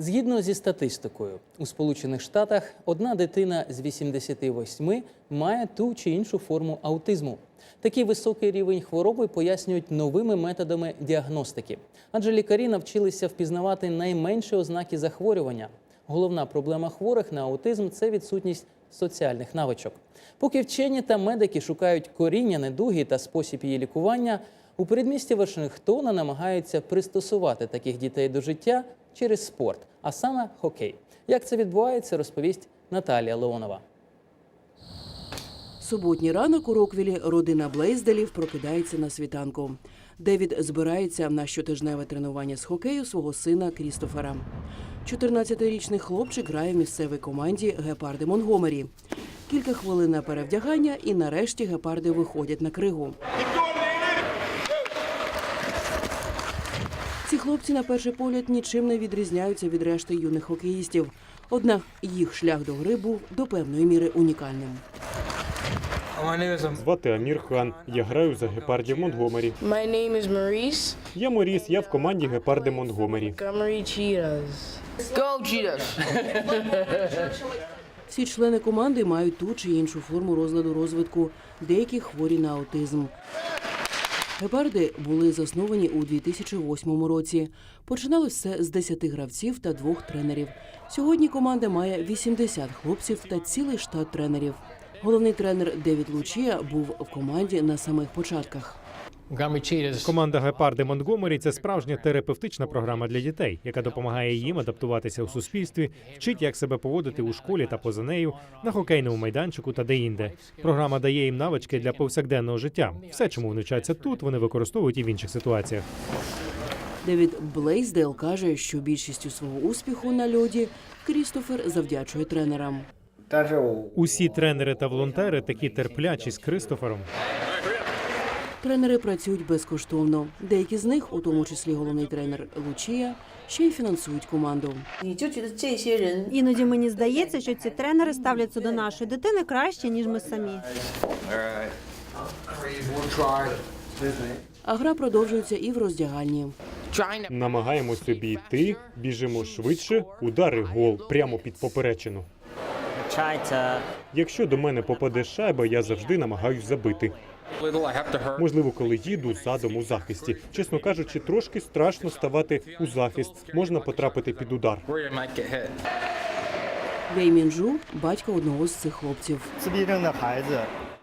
Згідно зі статистикою, у Сполучених Штатах одна дитина з 88 має ту чи іншу форму аутизму. Такий високий рівень хвороби пояснюють новими методами діагностики, адже лікарі навчилися впізнавати найменші ознаки захворювання. Головна проблема хворих на аутизм це відсутність соціальних навичок. Поки вчені та медики шукають коріння недуги та спосіб її лікування, у передмісті Вашингтона намагаються пристосувати таких дітей до життя через спорт, а саме хокей. Як це відбувається, розповість Наталія Леонова. Суботній ранок у Роквілі родина Блейзделів прокидається на світанку. Девід збирається на щотижневе тренування з хокею свого сина Крістофера. 14-річний хлопчик грає в місцевій команді Гепарди Монгомері. Кілька хвилин на перевдягання, і нарешті гепарди виходять на кригу. Ці хлопці на перший погляд нічим не відрізняються від решти юних хокеїстів. Однак їх шлях до гри був до певної міри унікальним. Звати Амір Хан. Я граю за гепардів Монтгомері. My name is Maurice Я Моріс, я в команді гепарди Монтгомері. Cheetahs! Всі члени команди мають ту чи іншу форму розладу розвитку, деякі хворі на аутизм. Гепарди були засновані у 2008 році. Починали все з 10 гравців та двох тренерів. Сьогодні команда має 80 хлопців та цілий штат тренерів. Головний тренер Девід Лучія був в команді на самих початках. Montgomery Команда гепарди Монтгомері це справжня терапевтична програма для дітей, яка допомагає їм адаптуватися у суспільстві, вчить, як себе поводити у школі та поза нею, на хокейному майданчику та де-інде. Програма дає їм навички для повсякденного життя. Все, чому вони вчаться тут, вони використовують і в інших ситуаціях. Девід Блейздейл каже, що більшістю свого успіху на льоді Крістофер завдячує тренерам. Усі тренери та волонтери такі терплячі з Кристофером. Тренери працюють безкоштовно. Деякі з них, у тому числі головний тренер Лучія, ще й фінансують команду. Іноді мені здається, що ці тренери ставляться до нашої дитини краще ніж ми самі. А гра продовжується і в роздягальні. Намагаємося обійти, біжимо швидше, удари гол прямо під поперечину. Якщо до мене попаде шайба, я завжди намагаюсь забити. Можливо, коли їду задом у захисті. Чесно кажучи, трошки страшно ставати у захист. Можна потрапити під удар. Вей мінжу, – батько одного з цих хлопців.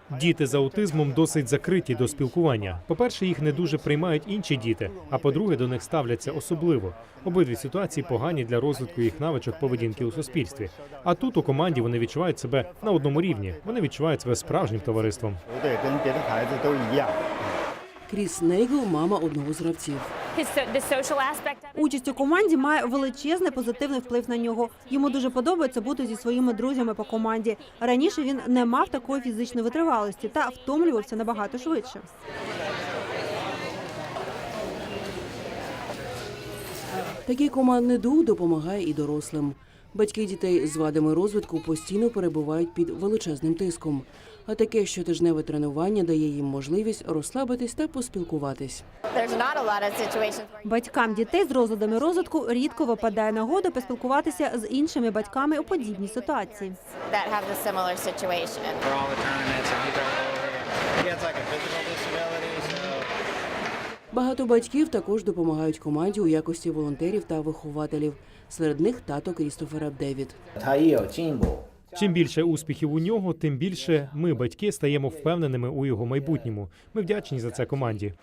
Діти з аутизмом досить закриті до спілкування. По-перше, їх не дуже приймають інші діти. А по-друге, до них ставляться особливо. Обидві ситуації погані для розвитку їх навичок поведінки у суспільстві. А тут у команді вони відчувають себе на одному рівні. Вони відчувають себе справжнім товариством. Кріс Нейгл – мама одного з гравців. Участь у команді має величезний позитивний вплив на нього. Йому дуже подобається бути зі своїми друзями по команді. Раніше він не мав такої фізичної витривалості та втомлювався набагато швидше. Такий командний дух допомагає і дорослим. Батьки дітей з вадами розвитку постійно перебувають під величезним тиском. А таке щотижневе тренування дає їм можливість розслабитись та поспілкуватись. Батькам дітей з розладами розвитку рідко випадає нагода поспілкуватися з іншими батьками у подібній ситуації. Багато батьків також допомагають команді у якості волонтерів та вихователів. Серед них тато Крістофера Девід. Чим більше успіхів у нього, тим більше ми, батьки, стаємо впевненими у його майбутньому. Ми вдячні за це команді.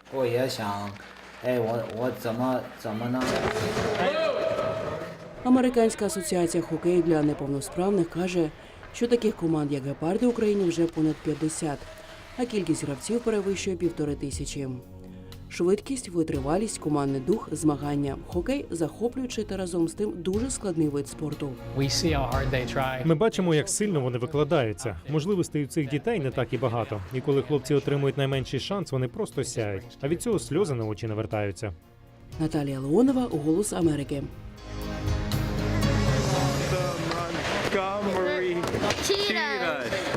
Американська асоціація хокею для неповносправних каже, що таких команд, як гепарди, в Україні вже понад 50, а кількість гравців перевищує півтори тисячі. Швидкість, витривалість, командний дух, змагання. Хокей захоплюючий та разом з тим дуже складний вид спорту. Ми бачимо, як сильно вони викладаються. Можливостей у цих дітей не так і багато. І коли хлопці отримують найменший шанс, вони просто сяють. А від цього сльози на очі навертаються. Наталія Леонова, Голос Америки. Cheetahs!